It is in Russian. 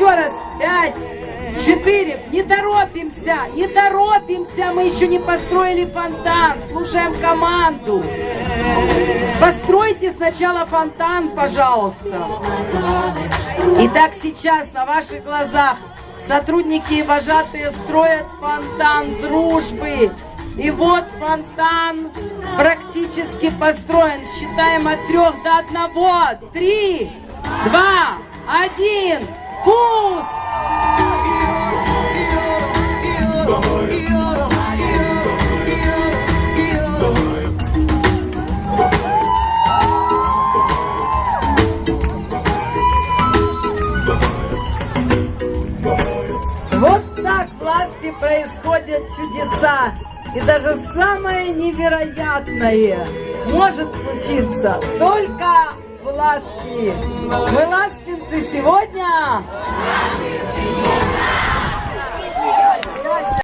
Еще раз. Пять, четыре. Не торопимся, не торопимся. Мы еще не построили фонтан. Слушаем команду. Постройте сначала фонтан, пожалуйста. Итак, сейчас на ваших глазах сотрудники и вожатые строят фонтан дружбы. И вот фонтан практически построен. Считаем от трех до одного. Три, два, один. Пусть! Вот так в Ласпе происходят чудеса. И даже самое невероятное может случиться только в Ласпе. Мы сегодня